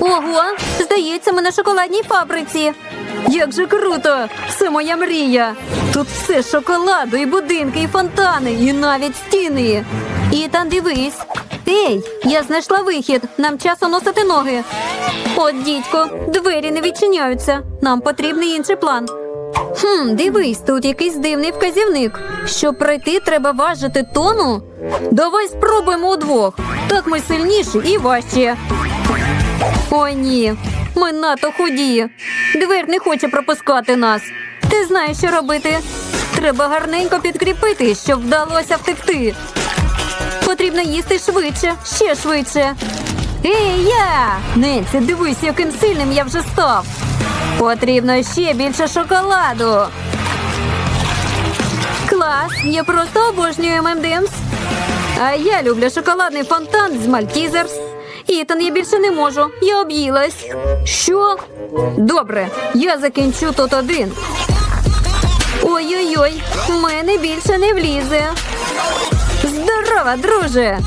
Ого, здається, ми на шоколадній фабриці. Як же круто! Це моя мрія. Тут все шоколаду, і будинки, і фонтани, і навіть стіни. І там дивись. Ей, я знайшла вихід. Нам час носити ноги. От, дідько, двері не відчиняються. Нам потрібний інший план. Хм, дивись, тут якийсь дивний вказівник. Щоб пройти, треба важити тону. Давай спробуємо удвох. Так ми сильніші і важчі. О, ні, ми надто худі. Двер не хоче пропускати нас. Ти знаєш, що робити. Треба гарненько підкріпити, щоб вдалося втекти. Потрібно їсти швидше, ще швидше. Ей, я! Ненці, дивись, яким сильним я вже став. Потрібно ще більше шоколаду. Клас! Я просто обожнюю ММДМС. А я люблю шоколадний фонтан з Мальтізерс. Ітан, я більше не можу. Я об'їлась. Що? Добре, я закінчу тут один. Ой-ой-ой, в мене більше не влізе. Здорова, друже.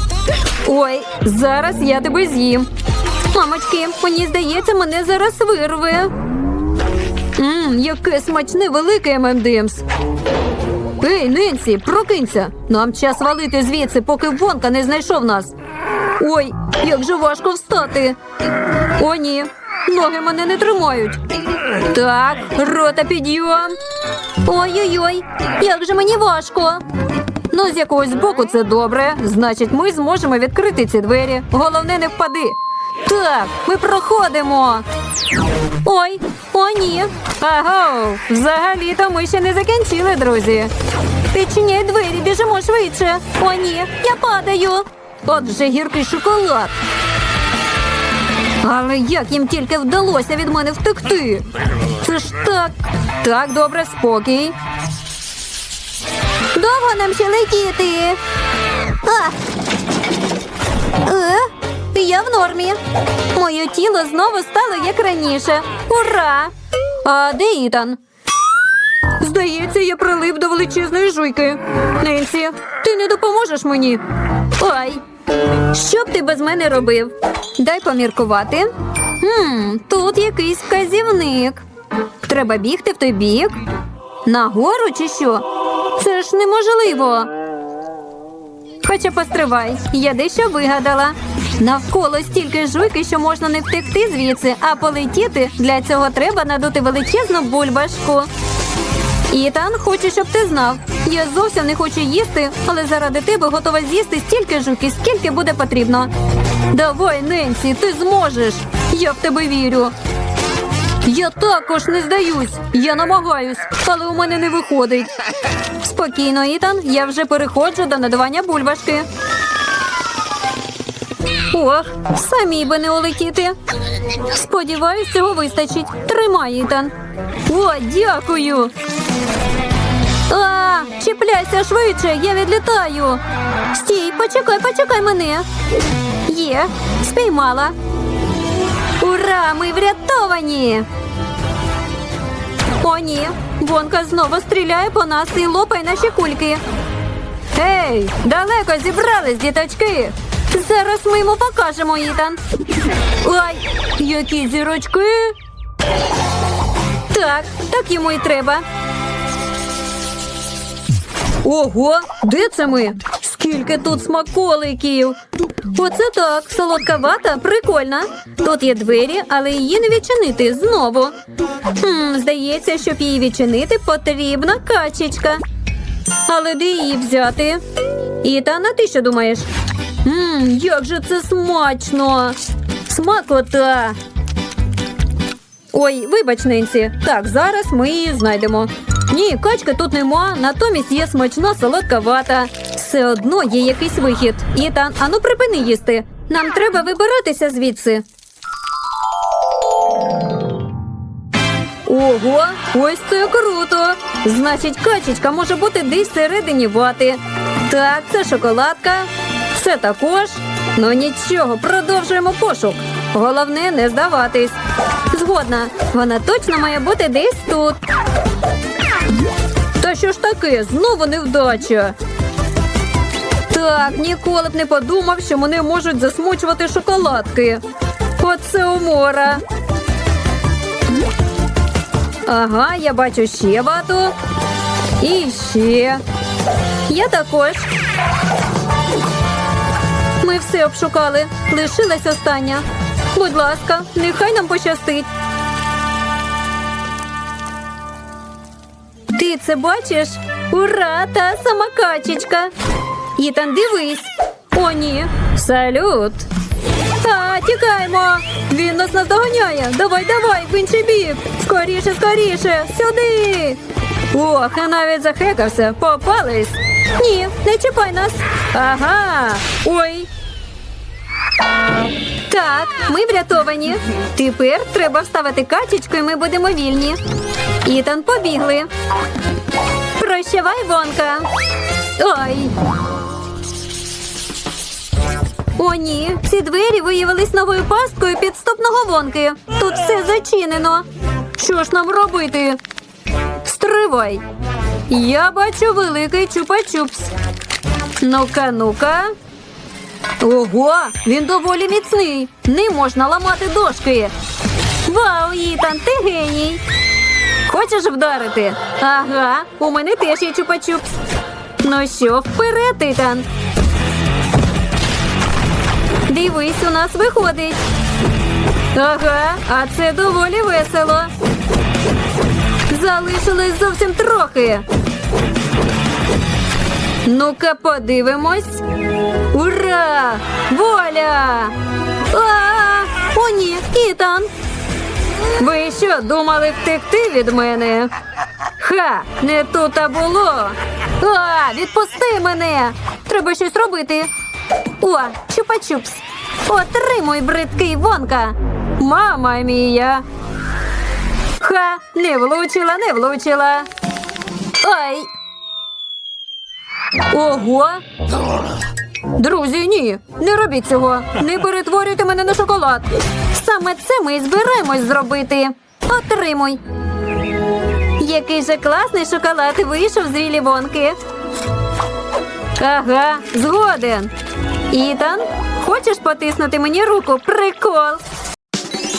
Ой, зараз я тебе з'їм. Мамочки, мені здається, мене зараз вирве. Мм, яке смачне велике ММДМС. Ей, Ненсі, прокинься. Нам час валити звідси, поки Вонка не знайшов нас. Ой, як же важко встати. О, ні, ноги мене не тримають. Так, рота підйом. Ой-ой-ой, як же мені важко. Ну, з якогось боку це добре. Значить, ми зможемо відкрити ці двері. Головне, не впади. Так, ми проходимо. Ой, о, ні. Аго, взагалі-то ми ще не закінчили, друзі. Відчиняй двері, біжимо швидше. О, ні, я падаю. От вже гіркий шоколад. Але як їм тільки вдалося від мене втекти? Це ж так. Так, добре, спокій. Довго нам ще летіти. А. Е, я в нормі. Моє тіло знову стало як раніше. Ура! А де Ітан? Здається, я прилип до величезної жуйки. Ненсі, ти не допоможеш мені. Ай! Що б ти без мене робив? Дай поміркувати. Хм, тут якийсь вказівник. Треба бігти в той бік. Нагору чи що? Це ж неможливо. Хоча постривай, я дещо вигадала. Навколо стільки жуйки, що можна не втекти звідси, а полетіти для цього треба надути величезну бульбашку. Ітан, хочу, щоб ти знав. Я зовсім не хочу їсти, але заради тебе готова з'їсти стільки жуки, скільки буде потрібно. Давай, Ненсі, ти зможеш. Я в тебе вірю. Я також не здаюсь. Я намагаюсь, але у мене не виходить. Спокійно, Ітан, я вже переходжу до надавання бульбашки. Ох, самі би не улетіти. Сподіваюсь, цього вистачить. Тримай, Ітан. О, дякую. А, чіпляйся швидше, я відлітаю. Стій, почекай, почекай мене. Є, спіймала. Ура! Ми врятовані! О, ні! Вонка знову стріляє по нас і лопає наші кульки. Ей, далеко зібрались, діточки. Зараз ми йому покажемо, Ітан. Ой, які зірочки. Так, так йому і треба. Ого, де це ми? Скільки тут смаколиків? Оце так, солодка вата, прикольна. Тут є двері, але її не відчинити знову. Хм, Здається, щоб її відчинити, потрібна качечка. Але де її взяти? Ітана, ти що думаєш? Мм, як же це смачно! Смакота! Ой, вибач, Ненсі. Так, зараз ми її знайдемо. Ні, качки тут нема, натомість є смачна солодка вата. Все одно є якийсь вихід. Ітан, ану припини їсти. Нам треба вибиратися звідси. Ого, ось це круто! Значить, качечка може бути десь всередині вати. Так, це шоколадка. Це також. Ну нічого, продовжуємо пошук. Головне не здаватись. Згодна, вона точно має бути десь тут. Що ж таке? Знову невдача. Так, ніколи б не подумав, що мене можуть засмучувати шоколадки. Оце умора. Ага, я бачу ще вату. І ще. Я також. Ми все обшукали. Лишилась остання. Будь ласка, нехай нам пощастить. Ти це бачиш? Ура! Та сама качечка. Ітан, дивись. О, ні. Салют. А, тікаємо. Він нас наздоганяє. Давай, давай, в інший бік. Скоріше, скоріше, сюди. Ох, а навіть захекався. Попались. Ні, не чіпай нас. Ага. Ой. Так, ми врятовані. Тепер треба вставити качечку, і ми будемо вільні. Ітан, побігли. Прощавай, Вонка. Ой. О, ні, ці двері виявились новою пасткою підступного вонки. Тут все зачинено. Що ж нам робити? Стривай. Я бачу великий чупа-чупс. Ну-ка, ну-ка. Ого, він доволі міцний. Не можна ламати дошки. Вау, Ітан, ти геній. Хочеш вдарити? Ага, у мене теж є чупа-чупс. Ну що, вперед, Ітан. Дивись, у нас виходить. Ага, а це доволі весело. Залишилось зовсім трохи. Ну-ка, подивимось. Ура! Воля! А, о, ні, Ітан. Ви що, думали втекти від мене? Ха, не тут а було. А, відпусти мене. Треба щось робити. О, чупа-чупс. Отримуй, бридкий вонка. Мама мія. Ха, не влучила, не влучила. Ой. Ого. Друзі, ні, не робіть цього. Не перетворюйте мене на шоколад. Саме це ми і збираємось зробити. Отримуй. Який же класний шоколад вийшов з Віллі Вонки. Ага, згоден. Ітан, хочеш потиснути мені руку? Прикол.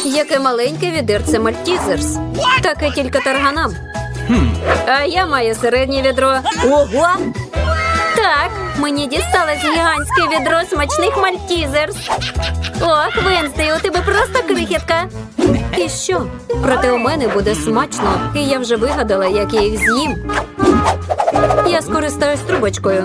Яке маленьке відерце Мальтізерс. Таке тільки тарганам. А я маю середнє відро. Ого! Так, мені дісталось гігантське відро смачних мальтізерс. Ох, Венсдей, у тебе просто крихітка. І що? Проте у мене буде смачно, і я вже вигадала, як я їх з'їм. Я скористаюсь трубочкою.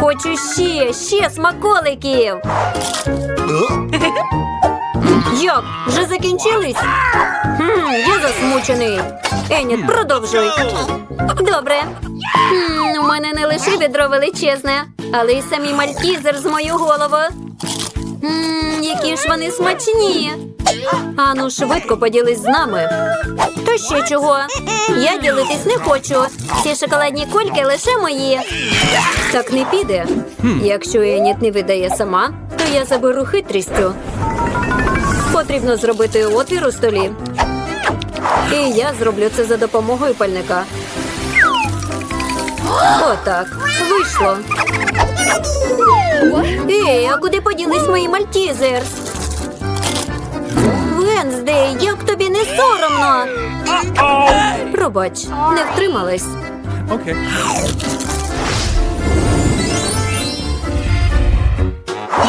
Хочу ще, ще смаколиків. Як? Вже закінчились? Я засмучений. Еніт, продовжуй. Добре. У мене не лише відро величезне, але й самі мальтізер з мою голову. Мм, які ж вони смачні. Ану, швидко поділись з нами. То ще чого? Я ділитись не хочу. Ці шоколадні кульки лише мої. Так не піде. Якщо Еніт не видає сама, то я заберу хитрістю. Потрібно зробити отвір у столі. І я зроблю це за допомогою пальника. Отак. Вийшло. Ей, а куди поділись мої мальтізерс? Венздей, як тобі не соромно? Пробач, не втрималась. Okay.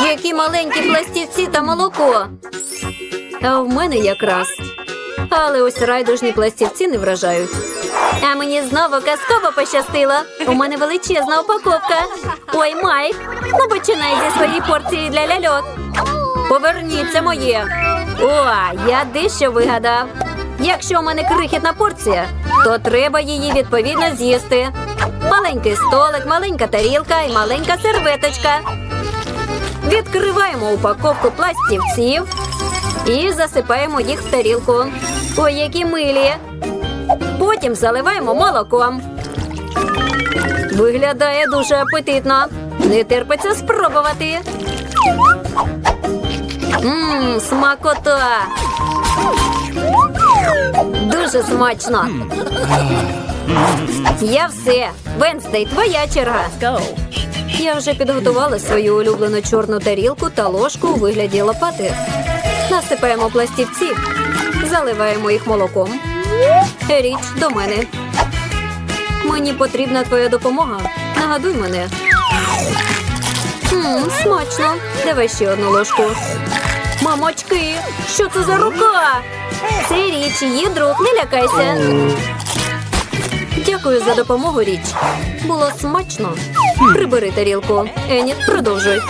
Які маленькі пластівці та молоко. А в мене якраз. Але ось райдужні пластівці не вражають. А мені знову казково пощастило. У мене величезна упаковка. Ой, Майк, ну починай зі своєї порції для ляльок. Поверніться моє. О, я дещо вигадав. Якщо у мене крихітна порція, то треба її відповідно з'їсти. Маленький столик, маленька тарілка і маленька серветочка. Відкриваємо упаковку пластівців і засипаємо їх в тарілку. Ой, які милі. Потім заливаємо молоком. Виглядає дуже апетитно. Не терпиться спробувати. Мм, смакота. Дуже смачно. Я все. Венстей, твоя черга. Я вже підготувала свою улюблену чорну тарілку та ложку у вигляді лопати. Насипаємо пластівці, заливаємо їх молоком. Річ до мене. Мені потрібна твоя допомога. Нагадуй мене. Мм, смачно. Давай ще одну ложку. Мамочки, що це за рука? Це річ, її друг, не лякайся. Дякую за допомогу, річ. Було смачно. Прибери тарілку. Еніт, продовжуй.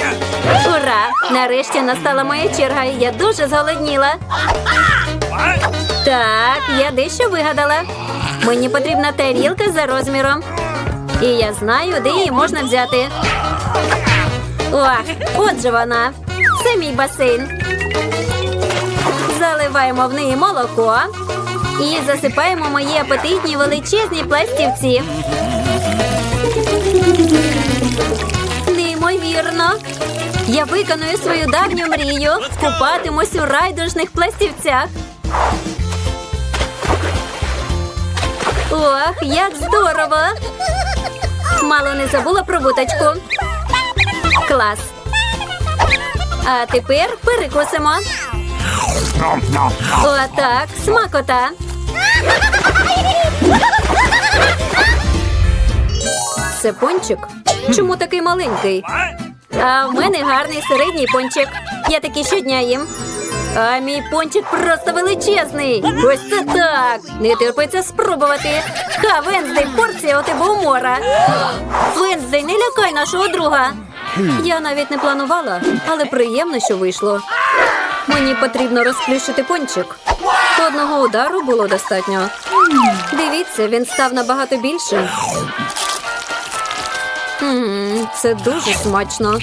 Ура! Нарешті настала моя черга, я дуже зголодніла. Так, я дещо вигадала. Мені потрібна тарілка за розміром. І я знаю, де її можна взяти. Ох, от же вона. Це мій басейн. Заливаємо в неї молоко і засипаємо мої апетитні величезні пластівці. Неймовірно. Я виконую свою давню мрію. Купатимусь у райдужних пластівцях. Ох, як здорово! Мало не забула про буточку. Клас. А тепер перекусимо. Отак, смакота. Це пончик? Чому такий маленький? А в мене гарний середній пончик. Я такий щодня їм. А мій пончик просто величезний. Ось це так. Не терпиться спробувати. Ха, Венздей, порція у тебе умора. Венздей, не лякай нашого друга. Я навіть не планувала, але приємно, що вийшло. Мені потрібно розплющити пончик. Одного удару було достатньо. Дивіться, він став набагато більше. М, Це дуже смачно.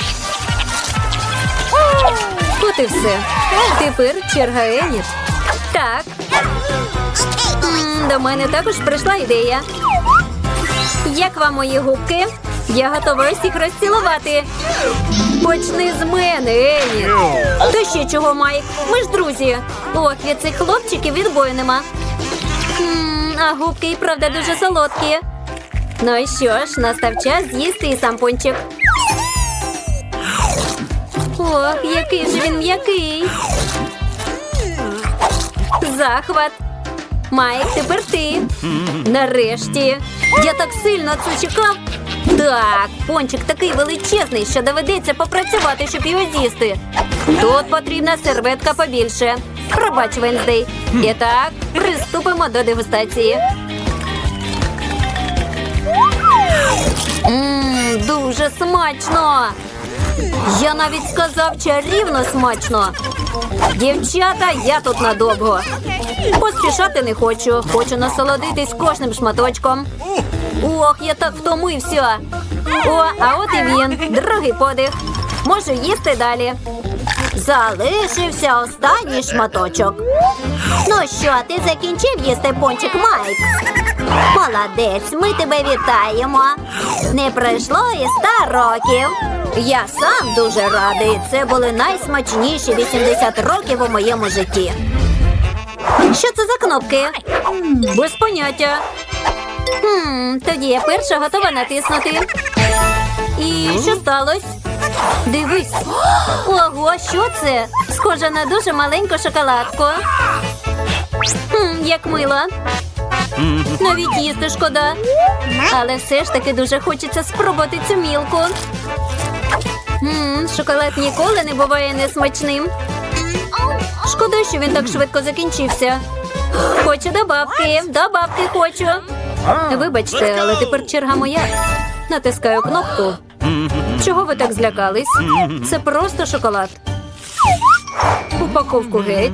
От і все. Тепер черга Еніт. Так. До мене також прийшла ідея. Як вам мої губки? Я готова усіх розцілувати. Почни з мене, Ені. То ще чого, Майк? Ми ж друзі. Ох, від цих хлопчиків відбою нема. А губки і правда дуже солодкі. Ну і що ж, настав час з'їсти і сам пончик. Ох, який же він м'який. Захват. Майк, тепер ти. Нарешті. Я так сильно це чекав. Так, пончик такий величезний, що доведеться попрацювати, щоб його з'їсти. Тут потрібна серветка побільше. Пробач, Венздей. І так, приступимо до дегустації. Ммм, дуже смачно. Я навіть сказав чарівно смачно. Дівчата, я тут надовго. Поспішати не хочу. Хочу насолодитись кожним шматочком. Ох, я так втомився. О, а от і він. Другий подих. Можу їсти далі. Залишився останній шматочок. Ну що, ти закінчив їсти пончик Майк? Молодець, ми тебе вітаємо. Не пройшло і ста років. Я сам дуже радий. Це були найсмачніші 80 років у моєму житті. Що це за кнопки? Без поняття. Хм, тоді я перша готова натиснути. І що сталося? Дивись. Ого, що це? Схоже на дуже маленьку шоколадку. Хм, як мило. Навіть їсти шкода. Але все ж таки дуже хочеться спробувати цю мілку. Мм, шоколад ніколи не буває несмачним. Шкода, що він так швидко закінчився. Хочу добавки, добавки хочу. Вибачте, але тепер черга моя. Натискаю кнопку. Чого ви так злякались? Це просто шоколад. Упаковку геть.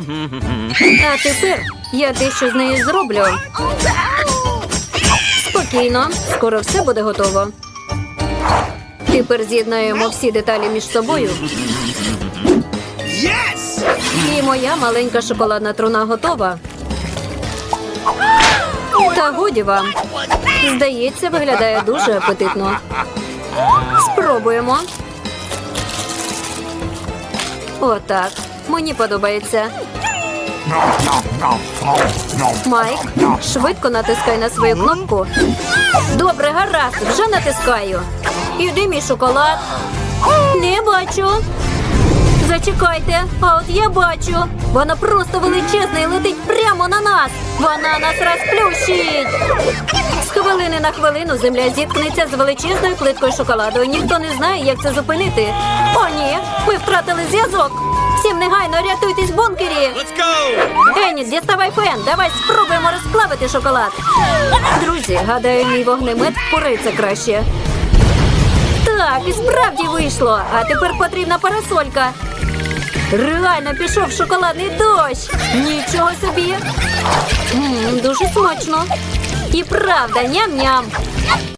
А тепер я дещо з нею зроблю. Спокійно, скоро все буде готово. Тепер з'єднаємо всі деталі між собою. І моя маленька шоколадна труна готова. Та годі вам. Здається, виглядає дуже апетитно. Спробуємо. Отак. Мені подобається. Майк, швидко натискай на свою кнопку. Добре, гаразд, вже натискаю. Іди мій шоколад. Не бачу. Зачекайте, а от я бачу. Вона просто величезна і летить прямо на нас. Вона нас розплющить. З хвилини на хвилину земля зіткнеться з величезною плиткою шоколаду. і Ніхто не знає, як це зупинити. О, ні, ми втратили зв'язок. Всім негайно рятуйтесь в бункері. Еніт, діставай фен. Давай спробуємо розплавити шоколад. Друзі, гадаю, мій вогнемет впорається краще. Так, і справді вийшло. А тепер потрібна парасолька. Реально пішов шоколадний дощ. Нічого собі. М, дуже смачно. І правда, ням-ням.